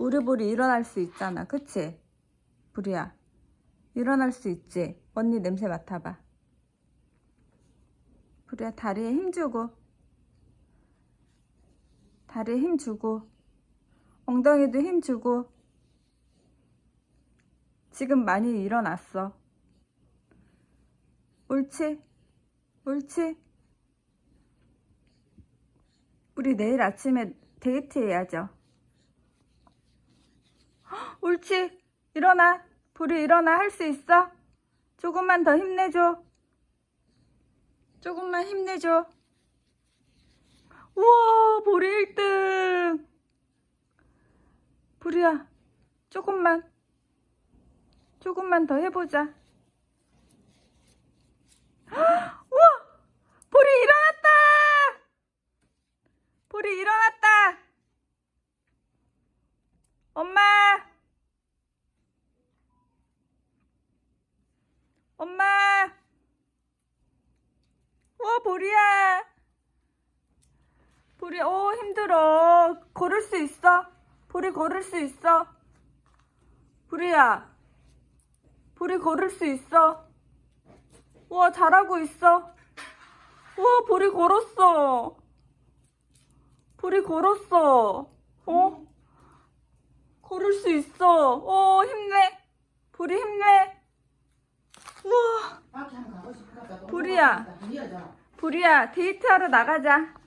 우리보리 일어날 수 있잖아. 그치? 부리야. 일어날 수 있지? 언니 냄새 맡아봐. 부리야, 다리에 힘 주고. 다리에 힘 주고. 엉덩이도 힘 주고. 지금 많이 일어났어. 옳지? 옳지? 우리 내일 아침에 데이트 해야죠. 헉, 옳지? 일어나. 보리 일어나. 할 수 있어? 조금만 더 힘내줘. 조금만 힘내줘. 우와, 보리 1등. 보리야, 조금만. 조금만 더 해보자. 헉, 우와! 보리 일어났다! 보리 일어났다! 엄마! 엄마! 와, 보리야! 보리, 오, 힘들어. 걸을 수 있어? 보리 걸을 수 있어? 보리야. 보리 걸을 수 있어? 우와, 잘하고 있어. 우와, 보리 걸었어. 보리 걸었어. 어? 걸을 수 있어. 어, 힘내. 보리 힘내. 미어져. 보리야, 데이트하러 나가자.